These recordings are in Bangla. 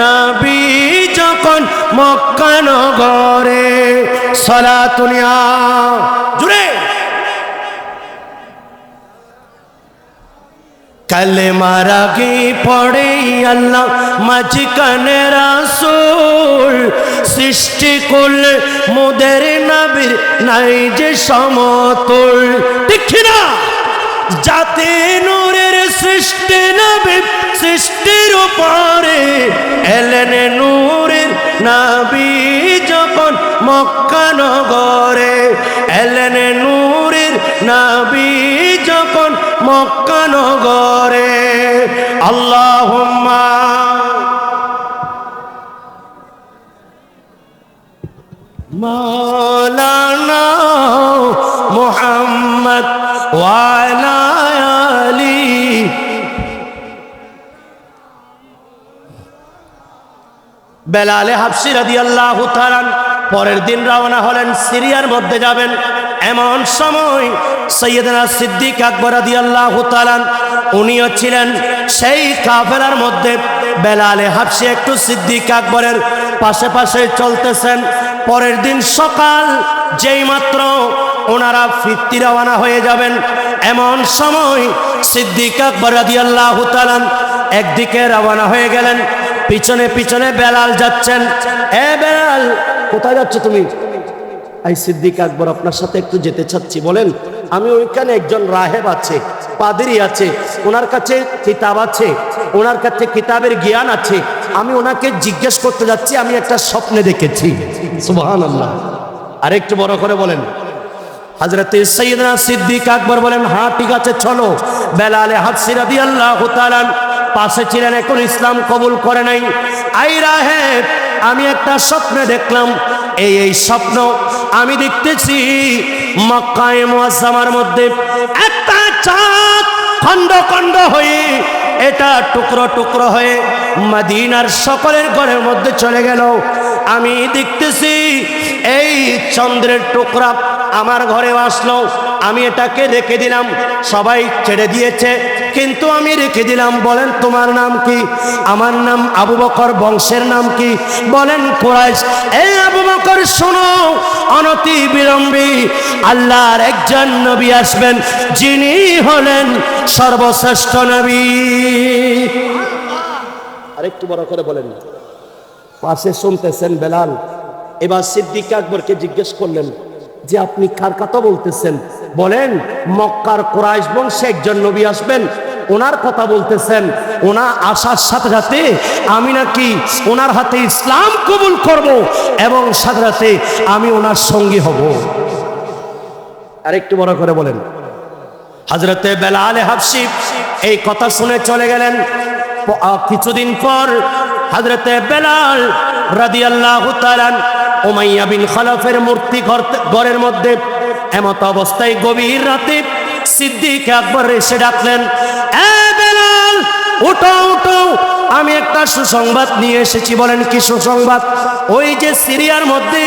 নাবি যখন মক্কা নগরে সলাতুনিয়া জুড়ে। কালে মারাগি পড়ে আল্লাহ, মাঝখানে রাসুল সৃষ্টি করলে মোদের নাবির নাই যে সমতুল। ঠিক না যাতে নূরের সৃষ্টি নবী, সৃষ্টির উপরে। এলেন নূরের নাবি যখন মক্কা নগরে। এলেন নূরের নাবি যখন মক্কা নগরে। আল্লাহুম্মা। মাওলানা মুহাম্মদ ওয়ালা বেলালে হাফসি রাদি আল্লাহ পরের দিন রওনা হলেন সিরিয়ার মধ্যে যাবেন। এমন সময় সৈয়দনা সিদ্দিক আকবর আদি আল্লাহ উনিও ছিলেন সেই কাফেলার মধ্যে। বেলালে হাফসি একটু সিদ্দিক আকবরের পাশে পাশে চলতেছেন। পরের দিন সকাল যেই মাত্র ওনারা ফিরতি রওনা হয়ে যাবেন। এমন সময় সিদ্দিক আকবর আদি আল্লাহ একদিকে রওনা হয়ে গেলেন। পিছনে পিছনে বেলাল যাচ্ছেন। এ বেলাল, কোথায় যাচ্ছ তুমি? এই সিদ্দিক আকবর, আপনার সাথে একটু যেতে চাচ্ছি, বলেন। আমি ওইখানে একজন রাহেব আছে, পাদিরি আছে, ওনার কাছে কিতাব আছে, ওনার কাছে কিতাবের জ্ঞান আছে। আমি ওনাকে জিজ্ঞেস করতে যাচ্ছি, আমি একটা স্বপ্নে দেখেছি। সুবহান আল্লাহ আর একটু বড় করে বলেন। হজরত সৈয়দনা সিদ্দিক আকবর বলেন হ্যাঁ ঠিক আছে, চলো। বেলালে হাফসি রাদি আল্লাহ পাশে ছিলেন, এখন ইসলাম কবুল করে নাই। আই রাহেব, আমি একটা স্বপ্নে দেখলাম। এই এই স্বপ্ন আমি দেখতেছি মক্কায় মুআজ্জামার মধ্যে। একটা চাঁদ খণ্ড খণ্ড হয়ে, এটা টুকরো টুকরো হয়ে মদিনার সকলের ঘরের মধ্যে চলে গেল। আমি দেখতেছি এই চন্দ্রের টুকরা আমার ঘরে আসলো। আমি এটাকে রেখে দিলাম। সবাই ছেড়ে দিয়েছে। কিন্তু আমি রেখে দিলাম, বলেন তোমার নাম কি? আমার নাম আবু বকর, বংশের নাম কি? বলেন কোরাইশ, এই আবু বকর শোনো, অনতি বিলম্বী আল্লাহর একজন নবী আসবেন, যিনি হলেন সর্বশ্রেষ্ঠ নবী। আরেকটু বড় করে বলেন পাশে শুনতেছেন বেলাল। এবার সিদ্দিক আকবরকে জিজ্ঞেস করলেন, যে আপনি কার কথা বলতেছেন? বলেন, মক্কার কোরাইশ বংশে একজন নবী আসবেন, ওনার কথা বলতেছেন, ওনা আসার সাথে সাথে আমি নাকি ওনার হাতে ইসলাম কবুল করব এবং সাথে সাথে আমি ওনার সঙ্গী হব। আরেকটু বড় করে বলেন। হজরতে বেলালে হাফসি এই কথা শুনে চলে গেলেন। কিছুদিন পর হজরতে বেলাল রাদিয়াল্লাহু তাআলা উমাইয়া বিন খালাফের মূর্তি ঘর- ঘরের মধ্যে এমত অবস্থায় গভীর রাতে সিদ্দিক আকবর এসে ডাকলেন উঠো উঠো। আমি একটা সুসংবাদ নিয়ে এসেছি, বলেন কি সুসংবাদ? ওই যে সিরিয়ার মধ্যে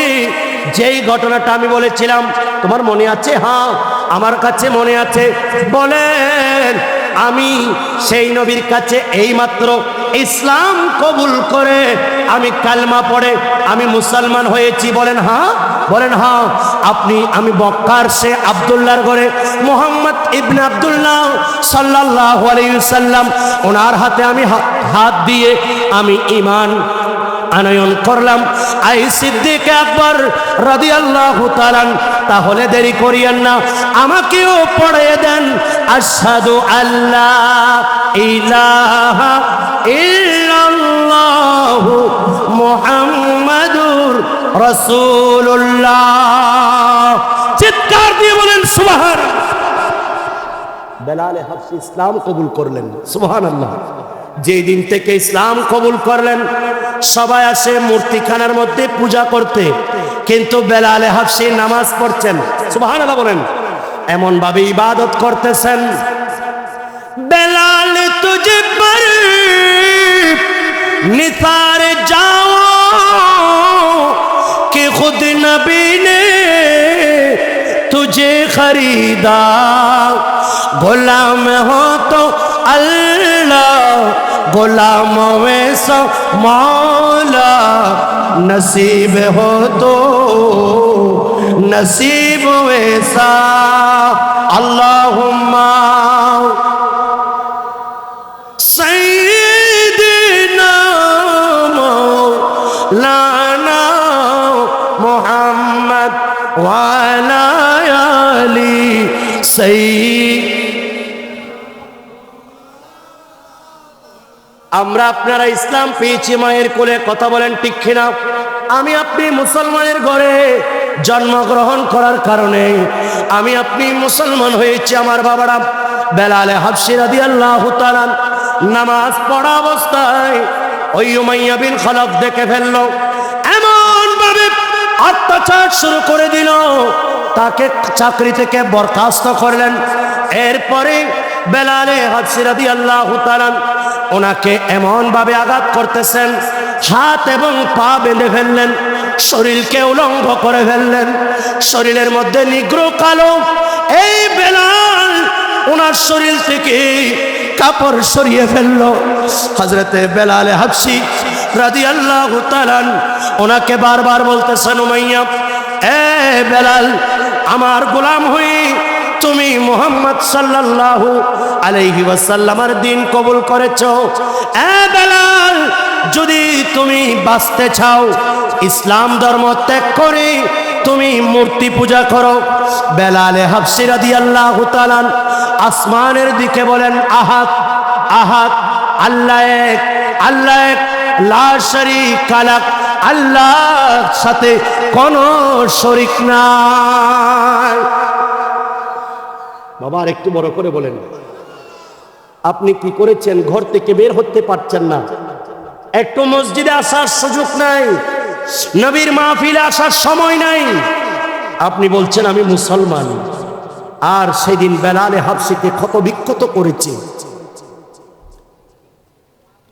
যেই ঘটনাটা আমি বলেছিলাম, তোমার মনে আছে? হ্যাঁ আমার কাছে মনে আছে। বলেন, আমি সেই নবীর কাছে এইমাত্র ইসলাম কবুল করে, আমি কালমা পড়ে, আমি মুসলমান হয়েছি, বলেন হ্যাঁ বলেন হ্যাঁ আপনি, আমি বক্কার সে আবদুল্লার ঘরে, মোহাম্মদ ইবনে আবদুল্লাহ সাল্লাহ আলাইসাল্লাম ওনার হাতে আমি হাত দিয়ে আমি ইমান আনয়ন করলাম। আই সিদ্দিক আকবর রাদিয়াল্লাহু তাআলা তাহলে দেরি করিয়েন না। আমাকেও পড়ে দেন। আসাদু আল্লাহ ইলাহা ইল্লাল্লাহু মুহাম্মাদুর রাসূলুল্লাহ। চিৎকার দিয়ে বলেন সুবহান বেলালে হাফসি ইসলাম কবুল করলেন। সুবহানাল্লাহ। যেই দিন থেকে ইসলাম কবুল করলেন সবাই আসে মূর্তিখানার মধ্যে পূজা করতে। কিন্তু বেলালে হাফসি নামাজ পড়ছেন। সুবাহান বলেন বলেন এমনভাবে ইবাদত করতেছেন। বেলাল তুজে পর নিসার যাও কে খুদ নবী নে তুঝে খরিদা। গোলাম হো তো আল্লাহ गुलाम वैसो मौला नसीब हो तो नसीब वैसा अल्लाह लाना मोहम्मद वाला अली सही আমরা আপনারা ইসলাম পেয়েছি, মায়ের কোলে কথা বলেন ঠিক কিনা? আমি আপনি মুসলমানের ঘরে জন্মগ্রহণ করার কারণে আমি আপনি মুসলমান হয়েছি, আমার বাবারা বেলালে হাফসি রাদি আল্লাহ নামাজ পড়া অবস্থায় ওই উমাইয়া বিন খলক দেখে ফেলল। এমন ভাবে অত্যাচার শুরু করে দিল, তাকে চাকরি থেকে বরখাস্ত করলেন। এরপরে বেলালে হাফসিরাদি আল্লাহ তালান ওনাকে এমনভাবে আঘাত করতেছেন, হাত এবং পা বেঁধে ফেললেন, শরীরকে উলঙ্গ করে ফেললেন, শরীরের মধ্যে নিগ্র কালো এই বেলাল ওনার শরীর থেকে কাপড় সরিয়ে ফেলল। হজরতে বেলালে হাফসি রাদি আল্লাহ তালান ওনাকে বারবার বলতেছেন, উমাইয়া, এ বেলাল, আমার গোলাম হয়ে তুমি মোহাম্মদ সাল্লাল্লাহু আলাইহি ওয়াসাল্লামের দিন কবুল করেছ। এ বেলাল, যদি তুমি বাঁচতে চাও, ইসলাম ধর্ম ত্যাগ করে তুমি মূর্তি পূজা করো। বেলালে হাফসি রাদিয়াল্লাহু তাআলা আসমানের দিকে বলেন আহাত আহাত আল্লাহ এক আল্লাহ এক, লা শরীকা লাক, আল্লাহর সাথে কোনো শরিক নাই। বাবা, আর একটু বড় করে বলেন। আপনি কি করেছেন? ঘর থেকে বের হতে পারছেন না। একটু মসজিদে আসার সুযোগ নাই। নবীর মাহফিলে আসার সময় নাই। আপনি বলছেন, আমি মুসলমান। আর সেদিন বেলালে হাফসিকে ক্ষত বিক্ষত করেছে।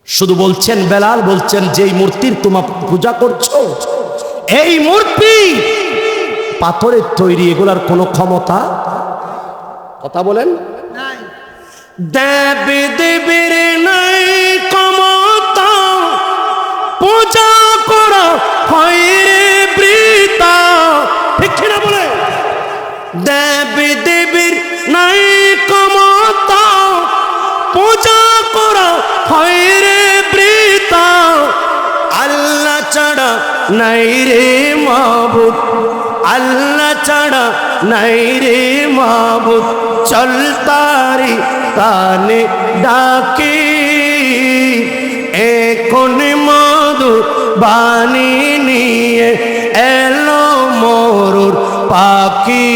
শুধু বলছেন, বেলাল বলছেন, যেই মূর্তির তোমার পূজা করছ, এই মূর্তি পাথরের তৈরি, এগুলার কোনো ক্ষমতা কথা বলেন। দেবী দেবীর নাই ক্ষমতা পূজা করা হয় রে বৃতা ঠিক না বলে দেবী দেবীর নাই ক্ষমতা পূজা করা হয় রে বৃতা আল্লাহ ছাড়া নাই রে মাবুদ। আল্লাহ ছাড়া নাই রে মাবুদ, চল তারি তানে ডাকে। এখন মধু বাণী নিয়ে এলো মরুর পাখি।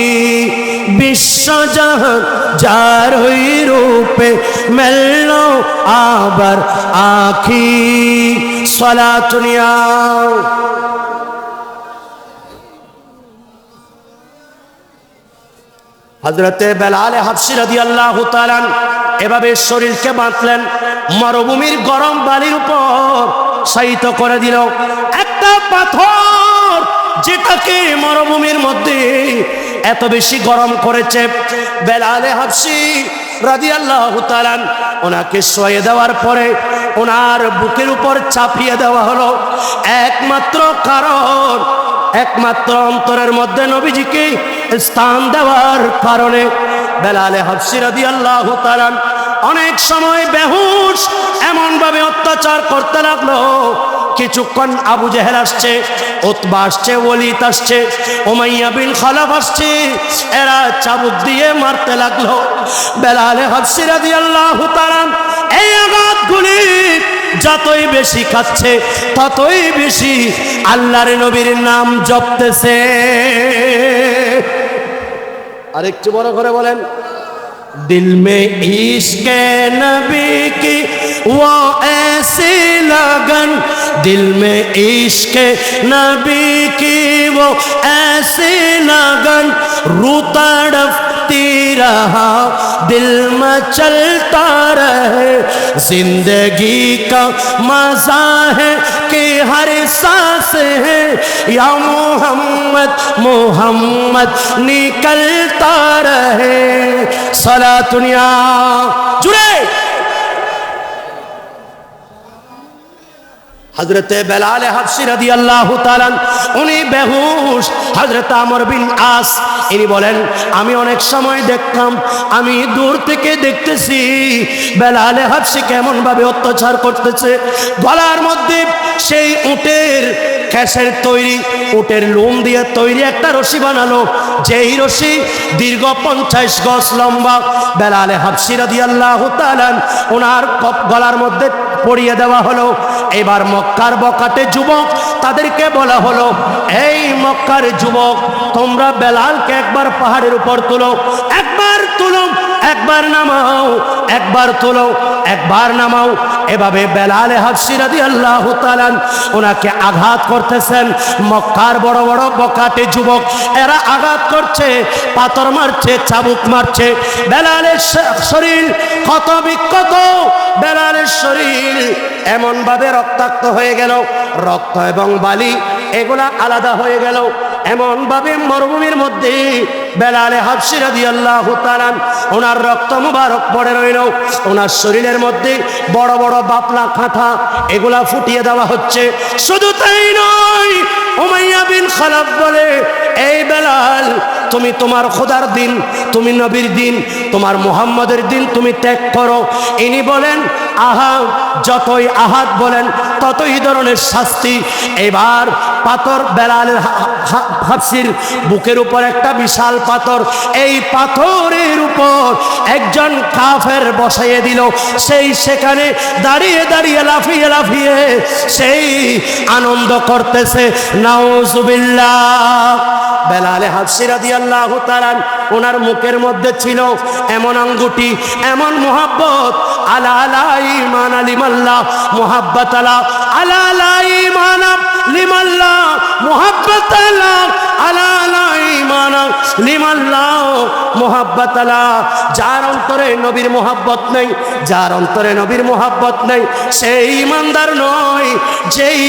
বিশ্বজাহান যার ওই রূপে মেলল আবার আখি। সলা সলাতুনিয়া হজরতে বেলালে হাফসি রাদি আল্লাহ এভাবে শরীরকে বাঁধলেন, মরুভূমির গরম বালির উপর শায়িত করে দিল। একটা পাথর যেটাকে মরুভূমির মধ্যে এত বেশি গরম করেছে, বেলালে হাফসি রাদি আল্লাহ ওনাকে শোয়ে দেওয়ার পরে ওনার বুকের উপর চাপিয়ে দেওয়া হলো। একমাত্র কারণ একমাত্র অন্তরের মধ্যে নবীজিকে স্থান দেওয়ার কারণে বেলালে হাফসিরাদি আল্লাহ তালান অনেক সময় বেহুশ, এমনভাবে অত্যাচার করতে লাগল। কিছুক্ষণ আবু জেহেল আসছে ওতবা আসছে ওলিত আসছে ওমাইয়া বিন খালাফ আসছে, এরা চাবুক দিয়ে মারতে লাগল। বেলালে হাফসিরাদি আল্লাহ তালান এই আঘাতগুলি যতই বেশি খাচ্ছে ততই বেশি আল্লাহর নবীর নাম জপতেছে আরেকটু বড় করে বলেন दिल में इश्क नबी की वो ऐसी लगन दिल में इश्क नबी की वो ऐसी लगन रू جاتی رہا، دل میں چلتا رہے۔ زندگی کا مزہ ہے کہ ہر سانس ہے۔ یا محمد محمد نکلتا رہے۔ سلا دنیا، جڑے হজরতে বেলালে হাফসি রাদি আল্লাহ উনি বেহুশ। হজরত আমর বিন আস, ইনি বলেন, আমি অনেক সময় দেখতাম, আমি দূর থেকে দেখতেছি, বেলালে হাফসি কেমনভাবে অত্যাচার করতেছে। গলার মধ্যে সেই উটের ক্যাশের তৈরি, উটের লোম দিয়ে তৈরি একটা রশি বানালো। যেই রশি দীর্ঘ পঞ্চাশ গজ লম্বা। বেলালে হাফসিরা দিয়ে আল্লাহ তালান ওনার গলার মধ্যে পরিয়ে দেওয়া হলো। এবার মক্কার বকাটে যুবক তাদেরকে বলা হলো, এই মক্কার যুবক, তোমরা বেলালকে একবার পাহাড়ের উপর তুলো, একবার তুলো। একবার নামাও, একবার তোলো একবার নামাও। এভাবে বেলালে হাফসিরাদি আল্লাহ তালান ওনাকে আঘাত করতেছেন। মক্কার বড় বড় বকাটে যুবক, এরা আঘাত করছে, পাথর মারছে, চাবুক মারছে। বেলালের শরীর ক্ষত বিক্ষত। বেলালের শরীর এমনভাবে রক্তাক্ত হয়ে গেল। রক্ত এবং বালি এগুলা আলাদা হয়ে গেল। এমনভাবে মরুভূমির মধ্যে বেলালে হাফসিরা দিয়ে আল্লাহ তালান ওনার রক্ত মুবারক পড়ে রইল। ওনার শরীরের মধ্যে বড় বড় বাপলা কাঁথা এগুলা ফুটিয়ে দেওয়া হচ্ছে। শুধু তাই নয়, উমাইয়া বিন খালাব বলে, এই বেলাল তুমি তোমার খোদার দিন, তুমি নবীর দিন, তোমার মুহাম্মদের দিন তুমি ত্যাগ করো। ইনি বলেন, আহা, যতই আহাত বলেন, ততই ধরনের শাস্তি। এবার পাথর হা- হাফসির বুকের উপর একটা বিশাল পাথর, এই পাথরের উপর একজন কাফের বসাইয়ে দিল। সেই সেখানে দাঁড়িয়ে দাঁড়িয়ে, লাফিয়ে লাফিয়ে সেই আনন্দ করতেছে। নাউজুবিল্লাহ। বেলালে হাফসিরা দিয়ে আল্লাহ তালান ওনার মুখের মধ্যে ছিল এমন আঙ্গুটি এমন মোহাব্বত, আলা আলাই মান আলিমাল্লাহ মোহাব্বত আলা আলা আলাই মানা লিমাল্লাহ, মোহাব্বত আলা আলা আলাই মানা লিমাল্লাহ মোহাব্বত যার অন্তরে নবীর মোহাব্বত নেই, যার অন্তরে নবীর মোহাব্বত নেই, সেই ইমানদার নয়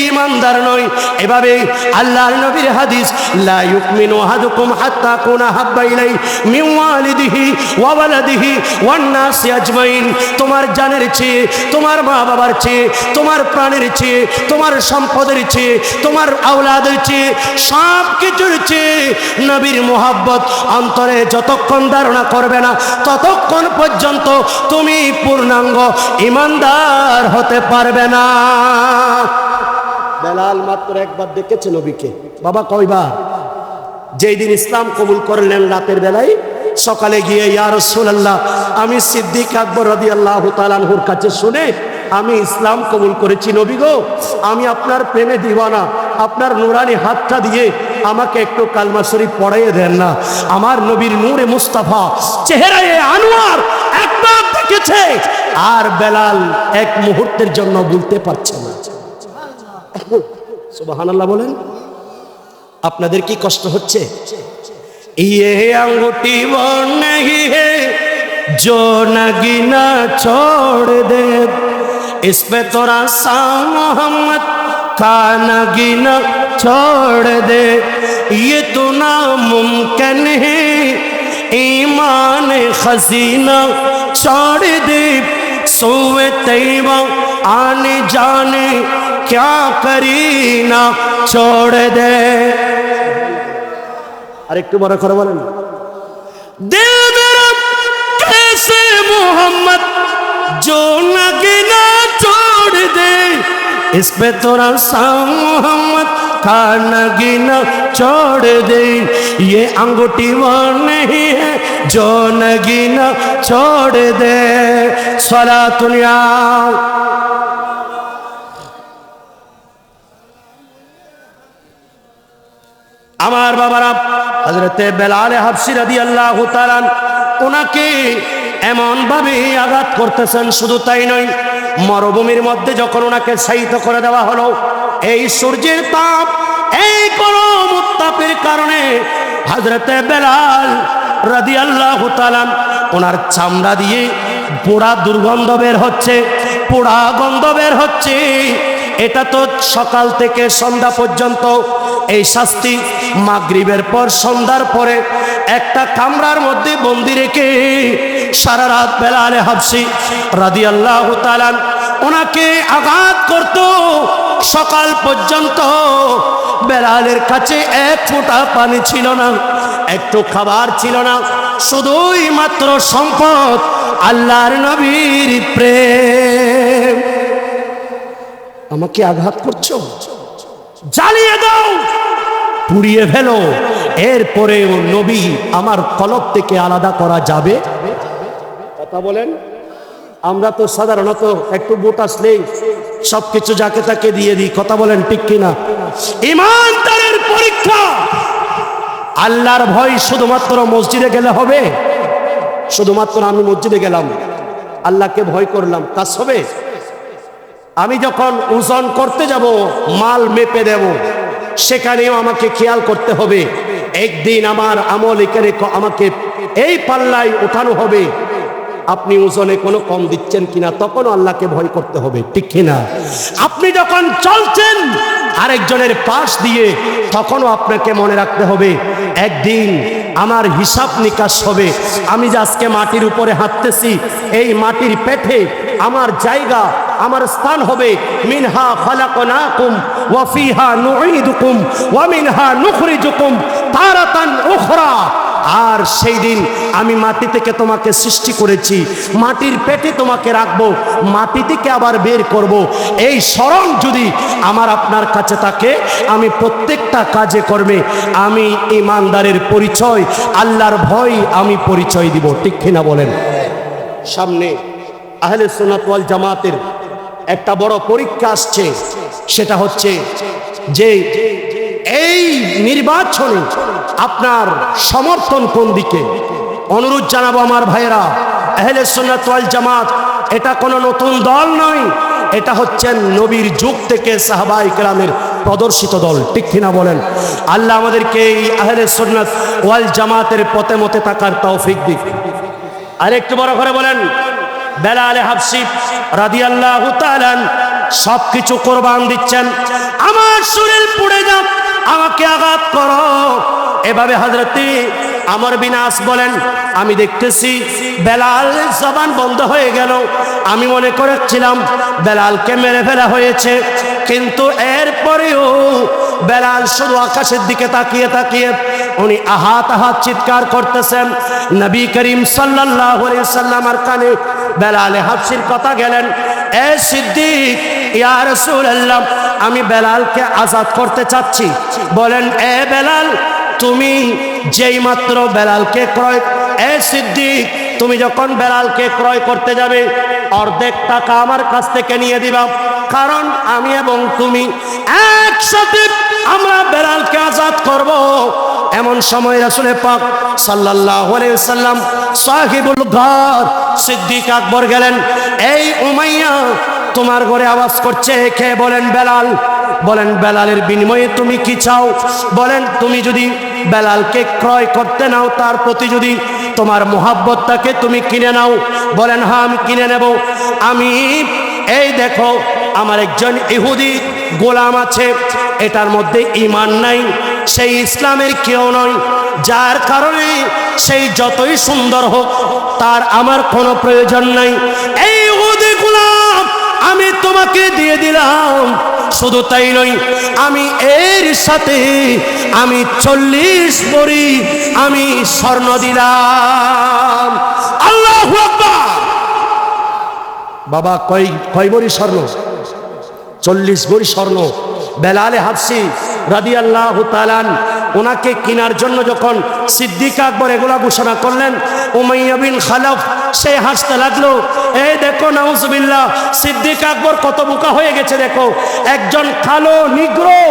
ইমানদার নয়। এভাবে আল্লাহর নবীর হাদিস, লা হাত্তা কুনা হাব্বা ইলাই মিন ওয়ালিদিহি ওয়া ওয়ালাদিহি ওয়ান নাসি আজমাইন। তোমার জানের চেয়ে, তোমার মা বাবার চেয়ে, তোমার প্রাণের চেয়ে, তোমার সম্পদের চেয়ে, তোমার আওলাদের চেয়ে সব কিছুর চেয়ে নবীর মোহাব্বত অন্তরে যতক্ষণ ধারণা করবে না, ততক্ষণ পর্যন্ত তুমি পূর্ণাঙ্গ ইমানদার হতে পারবে না। বেলাল মাত্র একবার দেখেছে নবীকে। বাবা কয়বার? যেই দিন ইসলাম কবুল করলেন রাতের বেলায়, সকালে গিয়ে, ইয়া রাসূলুল্লাহ, আমি সিদ্দিক আকবর রাদিয়াল্লাহু তাআলার কাছে শুনে আমি ইসলাম কবুল করেছি নবী গো আমি আপনার প্রেমে দিওয়ানা আপনার নুরানি হাতটা দিয়ে আমাকে একটু কালমা শরীফ পড়াইয়ে দেন না আমার নবীর নূরে মুস্তাফা চেহারায় আনোয়ার একবার দেখেছে আর বেলাল এক মুহূর্তের জন্য বলতে পারছে না সুবহানাল্লাহ বলেন আপনাদের কি কষ্ট হচ্ছে ये अंगूठी वो नहीं है जो नगीना छोड़ दे اس پہ تورا سا محمد کھانا گینا چھوڑ دے۔ یہ تو ناممکن ہے۔ ایمان خزینہ چھوڑ دے۔ سوئے طیبہ آنے جانے کیا کرینا چھوڑ دے۔ ارے ایک تو بڑا کھڑا بولے دل میرا کیسے محمد۔ जो नगीना छोड़ दे इस पे तोरा सा मोहम्मद का नगीना छोड़ दे ये अंगूठी वो नहीं है जो नगीना छोड़ दे सला दुनिया আমার বাবারা হজরতে বেলালে হাফসি রাদি আল্লাহ তালান ওনাকে এমন ভাবে আঘাত করতেছেন, শুধু তাই নয়, মরুভূমির মধ্যে যখন ওনাকে সাহিত করে দেওয়া হলো, এই সূর্যের তাপ, এই গরম উত্তাপের কারণে হাজরতে বেলাল রাদি আল্লাহ তালান ওনার চামড়া দিয়ে পোড়া দুর্গন্ধ বের হচ্ছে, পোড়া গন্ধ বের হচ্ছে। এটা তো সকাল থেকে সন্ধ্যা পর্যন্ত। এই শাস্তি মাগরিবের পর, সন্ধ্যার পরে একটা কামরার মধ্যে বন্দি রেখে সারা রাত বেলালে হাফসি রাদি আল্লাহ ওনাকে আঘাত করতো। সকাল পর্যন্ত বেলালের কাছে এক ফোঁটা পানি ছিল না, একটু খাবার ছিল না, শুধুই মাত্র সম্পদ আল্লাহর নবীর প্রেম। আমাকে আঘাত করছ? জ্বালিয়ে দাও, পুড়িয়ে ফেলো। এরপরে ও নবী আমার কলব থেকে আলাদা করা যাবে? কথা বলেন। আমরা তো সাধারণত একটু বুট আসলেই সবকিছু যাকে তাকে দিয়ে দিই, কথা বলেন ঠিক কিনা? ইমানদারের পরীক্ষা। আল্লাহর ভয় শুধুমাত্র মসজিদে গেলে হবে? শুধুমাত্র আমি মসজিদে গেলাম। আল্লাহকে ভয় করলাম। কাজ হবে? আমি যখন ওজন করতে যাব, মাল মেপে দেব, সেখানেও আমাকে খেয়াল করতে হবে। একদিন আমার আমল এখানে আমাকে এই পাল্লায় ওঠানো হবে। আপনি ওজনে কোনো কম দিচ্ছেন কিনা, তখনও আল্লাহকে ভয় করতে হবে, ঠিক কিনা? আপনি যখন চলছেন আরেকজনের পাশ দিয়ে, তখনও আপনাকে মনে রাখতে হবে, একদিন আমার হিসাব নিকাশ হবে। আমি যে আজকে মাটির উপরে হাঁটতেছি, এই মাটির পেটে আমার জায়গা আমার স্থান হবে, মিনহা খালাকনাকুম, ওয়া ফিহা নুঈদুকুম, ওয়া মিনহা নুখরিজুকুম তারাতান উখরা। আর সেই দিন আমি মাটি থেকে তোমাকে সৃষ্টি করেছি, মাটির পেটে তোমাকে রাখব, মাটি থেকে আবার বের করব। এই স্মরণ যদি আমার আপনার কাছে থাকে, আমি প্রত্যেকটা কাজে করবে আমি ইমানদারের পরিচয়, আল্লাহর ভয় আমি পরিচয় দিব। ঠিক কিনা বলেন? সামনে আহলে সোনাত ওয়াল জামাতের একটা বড় পরীক্ষা আসছে, সেটা হচ্ছে যে এই নির্বাচনে আপনার সমর্থন কোন দিকে? অনুরোধ জানাব আমার ভাইয়েরা, আহলে সোনাত ওয়াল জামাত, এটা কোনো নতুন দল নয়, এটা হচ্ছে নবীর যুগ থেকে সাহাবাই কেরামের প্রদর্শিত দল, ঠিক কিনা বলেন? আল্লাহ আমাদেরকে এই আহলে সোনাত ওয়াল জামাতের পথে মতে থাকার তৌফিক দিক। আর একটু বড় করে বলেন বেলালে হাফসি রাদি আল্লাহ সব কিছু কোরবান দিচ্ছেন। আমার শরীর পুড়ে যাক, আমাকে আঘাত করো। এভাবে হযরতে আমর বিনাস বলেন, আমি দেখতেছি বেলাল জবান বন্ধ হয়ে গেল। আমি মনে করেছিলাম বেলালকে মেরে ফেলা হয়েছে, কিন্তু এরপরেও বেলাল শুধু আকাশের দিকে তাকিয়ে তাকিয়ে উনি আহাত আহাত চিৎকার করতেছেন। নবী করিম আলাইহি সাল্লামার কানে বেলালে হাফসির কথা গেলেন, এ সিদ্দিক, ইয়া রাসূলুল্লাহ, আমি বেলালকে আজাদ করতে চাচ্ছি। বলেন, এ বেলাল তুমি যেই মাত্র বেলালকে ক্রয়, এ সিদ্দিক, তুমি যখন বেলালকে ক্রয় করতে যাবে, অর্ধেক টাকা আমার কাছ থেকে নিয়ে দিবা। কারণ আমি এবং তুমি একসাথে আমরা বেলালকে আজাদ করব। এমন সময় রাসুলে পাক আলাইহি সাল্লাম সাহিবুল ঘর সিদ্দিক আকবর গেলেন, এই উমাইয়া, তোমার ঘরে আওয়াজ করছে, কে বলেন বেলাল? বলেন, বেলালের বিনিময়ে তুমি কি চাও? বলেন, তুমি যদি বেলালকে ক্রয় করতে নাও, তার প্রতি যদি তোমার মোহাব্বতটাকে তুমি কিনে নাও। বলেন হ্যাঁ আমি কিনে নেব। আমি, এই দেখো আমার একজন ইহুদি গোলাম আছে, এটার মধ্যে ইমান নাই, সেই ইসলামের কেউ নয়, যার কারণে সেই যতই সুন্দর হোক, তার আমার কোনো প্রয়োজন নাই। এই ইহুদি গোলাম, আমি তোমাকে দিয়ে দিলাম, শুধু তাই নই আমি এর সাথে আমি চল্লিশ বড়ি, আমি স্বর্ণ দিলাম। আল্লাহ বাবা, কয় কয় বড়ি স্বর্ণ? চল্লিশ ভরি স্বর্ণ। বেলালে হাফসি রাদি আল্লাহ তালান ওনাকে কেনার জন্য যখন সিদ্দিক আকবর এগুলা ঘোষণা করলেন, উমাইয়া খালফ সে হাসতে লাগল, এই দেখো, নাউজবিল্লাহ, সিদ্দিক আকবর কত বোকা হয়ে গেছে দেখো, একজন কালো, নিগ্রো,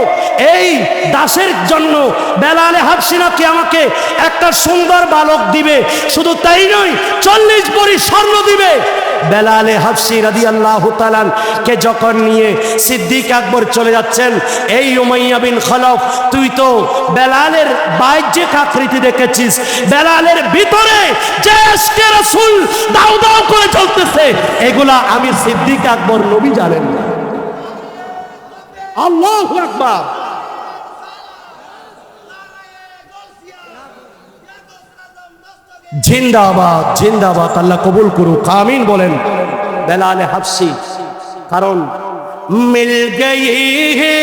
এই দাসের জন্য বেলালে হাফসি নাকি আমাকে একটা সুন্দর বালক দিবে, শুধু তাই নয়, চল্লিশ বড়ি স্বর্ণ দিবে। বেলালে হাফসি রাদি আল্লাহ কে যখন নিয়ে সিদ্দিক আকবর চলে যাচ্ছেন, এই উমাইয়া বিন খলফ, তুই তো বেলালের বাহ্যিক আকৃতি দেখেছিস। বেলালের ভিতরে যে রাসূল দাও দাও করে চলতেছে। এগুলা আমি সিদ্দিক আকবর নবী জানেন না। আল্লাহু আকবার। জিন্দাবাদ জিন্দাবাদ اللہ قبول کرو کامین بولیں بلال হাফসি، কারণ مل گئی ہے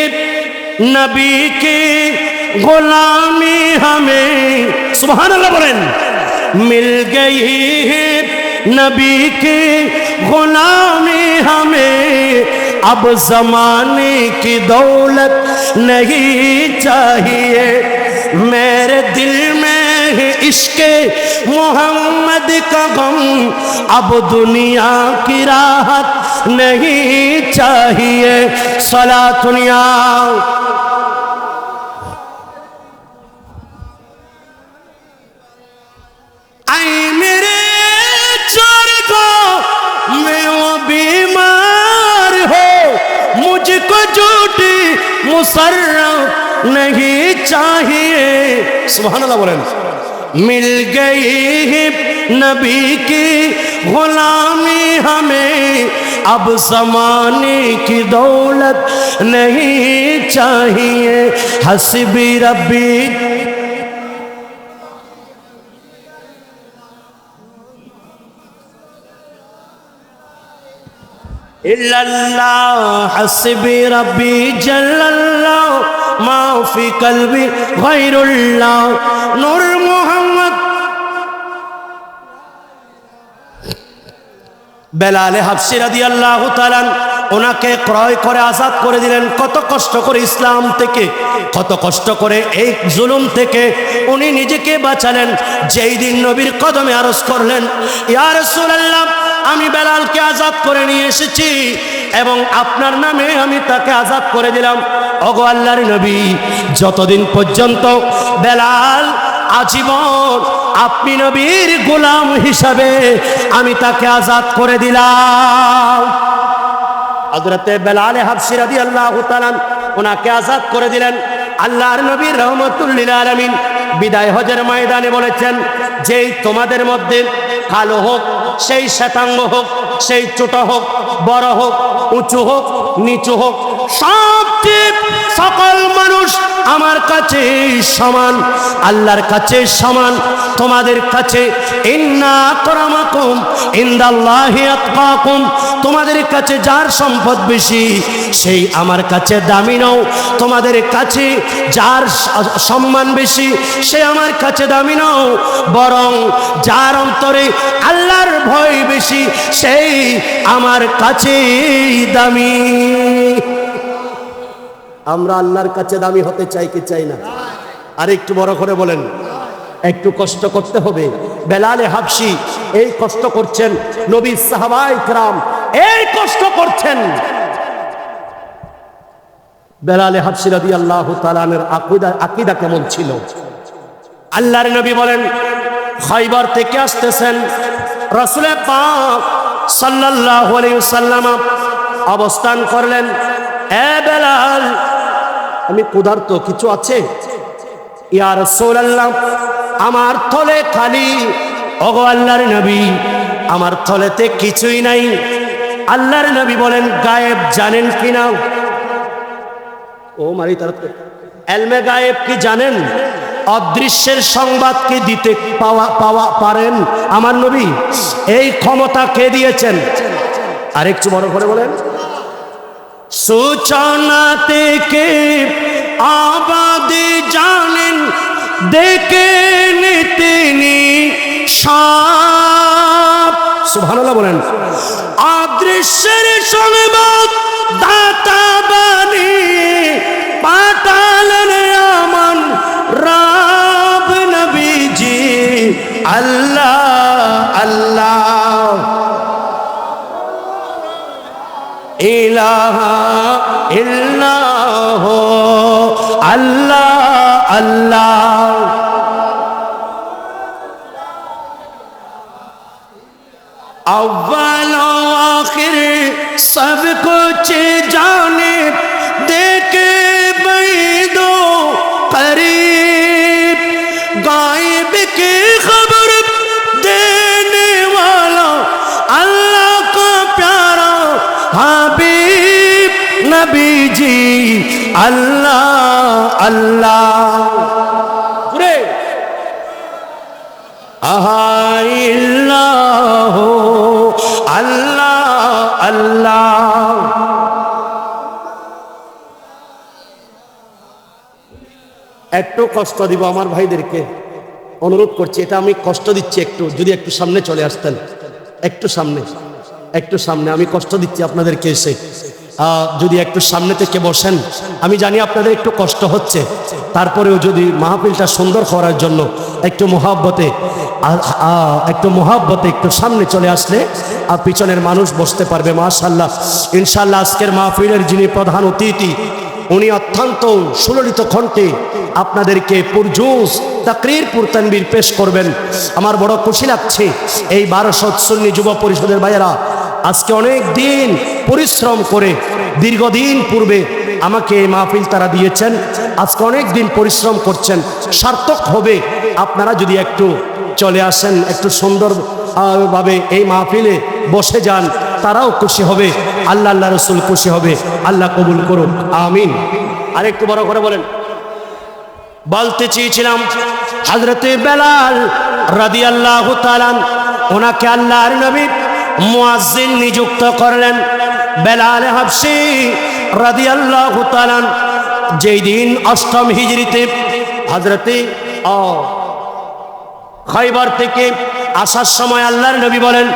نبی کی غلامی ہمیں سبحان اللہ بولیں مل گئی ہے نبی کی غلامی ہمیں اب زمانے کی دولت نہیں چاہیے میرے دل میں इश्क मोहम्मद का गम अब दुनिया की राहत नहीं चाहिए सला दुनिया आई मेरे चोर को मैं वो बीमार हो मुझको झूठी मुसर्रफ नहीं चाहिए सुबहान अल्लाह مل گئی نبی کی غلامی ہمیں۔ اب زمانے کی دولت نہیں چاہیے۔ حسبی ربی۔ اللہ حسبی ربی جل اللہ، ما فی قلبی غیر اللہ۔ نور محمد বেলালে হাফসি রাদিয়াল্লাহু তাআলা ওনাকে ক্রয় করে আজাদ করে দিলেন। কত কষ্ট করে ইসলাম থেকে, কত কষ্ট করে এই জুলুম থেকে উনি নিজেকে বাঁচালেন। যেই দিন নবীর কদমে আরজ করলেন, ইয়া রাসূলুল্লাহ, আমি বেলালকে আজাদ করে নিয়ে এসেছি এবং আপনার নামে আমি তাকে আজাদ করে দিলাম। অগো আল্লাহর নবী, যতদিন পর্যন্ত বেলাল আজীবন আপনি নবীর গোলাম হিসাবে আমি তাকে আজাদ করে দিলাম। হজরতে বেলালে হাফসি আদি আল্লাহ ওনাকে আজাদ করে দিলেন। আল্লাহর নবীর রহমতুল্লিল আলমিন বিদায় হজের ময়দানে বলেছেন, যেই তোমাদের মধ্যে কালো হোক, সেই শ্বেতাঙ্গ হোক সেই ছোট হোক, বড় হোক, উঁচু হোক, নিচু হোক সবচেয়ে সকল মানুষ আমার কাছে সমান, আল্লাহর কাছে সমান, তোমাদের কাছে। তোমাদের কাছে যার সম্পদ বেশি, সেই আমার কাছে দামি নও। তোমাদের কাছে যার সম্মান বেশি, সে আমার কাছে দামি নও। বরং যার অন্তরে আল্লাহর ভয় বেশি, সেই আমার কাছে দামি। আমরা আল্লাহর কাছে দামি হতে চাই কি চাই না? আর একটু বড় করে বলেন, একটু কষ্ট করতে হবে। বেলালে হাফসি, এই কষ্ট করছেন নবী সাহাবাই ক্রাম, এই কষ্ট করছেন। বেলালে হাফসি রাদি আল্লাহ তালানের আকিদা আকিদা কেমন ছিল? আল্লাহর নবী বলেন খয়বার থেকে আসতেছেন রসুলে পাক সাল্লাল্লাহু আলাইহি সাল্লাম অবস্থান করলেন। এ বেলাল, আমি ক্ষুধার্ত, কিছু আছে? ইয়া রাসূলুল্লাহ, আমার থলে খালি। ওগো আল্লাহর নবী, আমার থলেতে কিছুই নাই। আল্লাহর নবী বলেন, গায়েব জানেন কি না? ও মারি তার এলমে গায়েব কি জানেন? অদৃশ্যের সংবাদ কি দিতে পাওয়া পাওয়া পারেন। আমার নবী, এই ক্ষমতা কে দিয়েছেন? আরেকটু বড় করে বলেন। সূচনা থেকে আবাদে জানেন, দেখে তিনি সাপ। সুবহানাল্লাহ বলেন। অদৃশ্যের সংবাদ দাতা বাণী পাঠালেন আমান নবীজি اللہ اللہ۔ الہ الا ہو۔ اللہ اللہ۔ اول و آخر سب کچھ جان আল্লাহ আল্লাহ। ঘুরে আল্লাহ আল্লাহ। একটু কষ্ট দিব আমার ভাইদেরকে। অনুরোধ করছি, এটা আমি কষ্ট দিচ্ছি একটু, যদি একটু সামনে চলে আসতেন। একটু সামনে একটু সামনে, আমি কষ্ট দিচ্ছি আপনাদেরকে এসে। যদি একটু সামনে থেকে বসেন, আমি জানি আপনাদের একটু কষ্ট হচ্ছে। তারপরেও যদি মাহফিলটা সুন্দর করার জন্য একটু মহাব্বতে একটু মহাব্বতে একটু সামনে চলে আসলে, আর পিছনের মানুষ বসতে পারবে মাশাল্লাহ ইনশাল্লাহ আজকের মাহফিলের যিনি প্রধান অতিথি, উনি অত্যন্ত সুললিত কণ্ঠে আপনাদেরকে পুরজুস তাকরির, পুরতানবির পেশ করবেন। আমার বড় খুশি লাগছে, এই বারোশো সুন্নি যুব পরিষদের ভাইয়েরা আজকে অনেক দিন পরিশ্রম করে দীর্ঘদিন পূর্বে আমাকে এই মাহফিল তারা দিয়েছেন। আজকে অনেক দিন পরিশ্রম করছেন। সার্থক হবে আপনারা যদি একটু চলে আসেন একটু সুন্দর আহ, ভাবে এই মাহফিলে বসে যান তারাও খুশি হবে। আল্লাহ আল্লাহ রসুল খুশি হবে। আল্লাহ কবুল করুন আমিন। আর একটু বড় করে বলেন। বলতে চেয়েছিলাম হজরতে বেলাল রাদি আল্লাহ ওনাকে আল্লাহর নবী মুয়াজ্জিন নিযুক্ত করলেন বেলাল হাবসি রাদি আল্লাহ তালান যেই দিন অষ্টম হিজরিতে হজরতে ও খয়বার থেকে আসার সময় আল্লাহর নবী বলেন,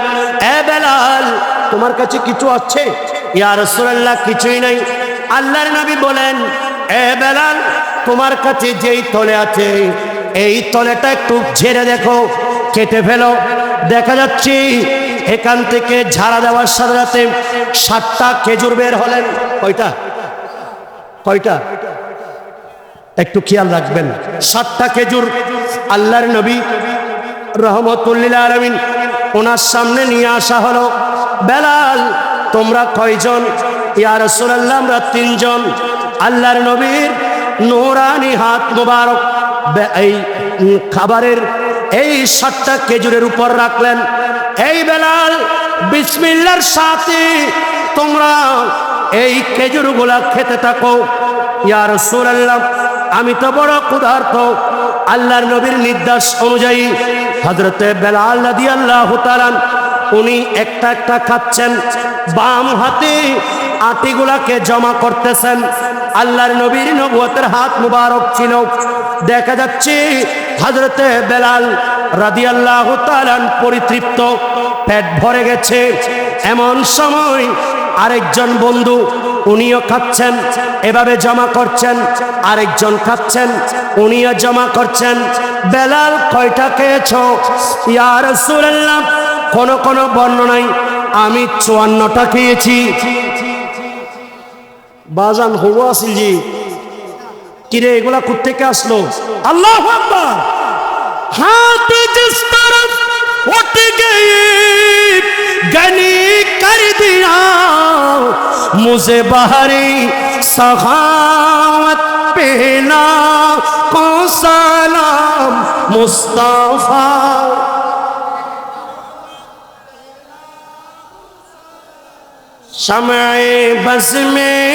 এ বেলাল, তোমার কাছে কিছু আছে? ইয়া রাসূলুল্লাহ, কিছুই নাই। আল্লাহর নবী বলেন, এ বেলাল, তোমার কাছে যেই তলে আছে, এই তলেটা একটু ঝেড়ে দেখো, কেটে ফেলো। দেখা যাচ্ছে এখান থেকে ঝাড়া দেওয়ার সাথে সাথে সাতটা খেজুর বের হলেন। কয়টা? কয়টা? একটু খেয়াল রাখবেন। সাতটা খেজুর আল্লাহর নবী রহমতুল্লিল আলমিন ওনার সামনে নিয়ে আসা হলো। বেলাল, তোমরা কয়জন? ইয়ার রসুল্লাহ আমরা তিনজন। আল্লাহর নবীর নোরানি হাত মোবারক এই খাবারের এই সাতটা খেজুরের উপর রাখলেন। এই বেলাল, বিসমিল্লার সাথে তোমরা এই খেজুরগুলা খেতে থাকো। ইয়ার সুরাল্লাহ আমি তো বড় ক্ষুধার্ত। আল্লাহর নবীর নির্দেশ অনুযায়ী হজরতে বেলাল নদী আল্লাহ উনি একটা একটা খাচ্ছেন। বাম হাতে আটিগুলাকে জমা করতেছেন। আল্লাহর নবীর নবুয়তের হাত মুবারক ছিল। দেখা যাচ্ছে হজরতে বেলাল রাদি আল্লাহ পরিতৃপ্ত। পেট ভরে গেছে। এমন সময় আরেকজন বন্ধু উনিও খাচ্ছেন, এভাবে জমা করছেন। আরেকজন খাচ্ছেন, উনিও জমা করছেন। বেলাল, কয়টা খেয়েছ? ইয়ার সুরাল্লাম কোনো কোনো বর্ণনায় আমি চুয়ান্নটা খেয়েছি। বাজান, হবু আসিল জি। কিরে, এগুলা থেকে আসলো? আল্লাহ আকবার! হাতে জিস তরফ উঠ গই গনি দিয়া মুঝে বাহারি সখাওয়াত পেনা কো সালাম মুস্তাফা। شمع بس میں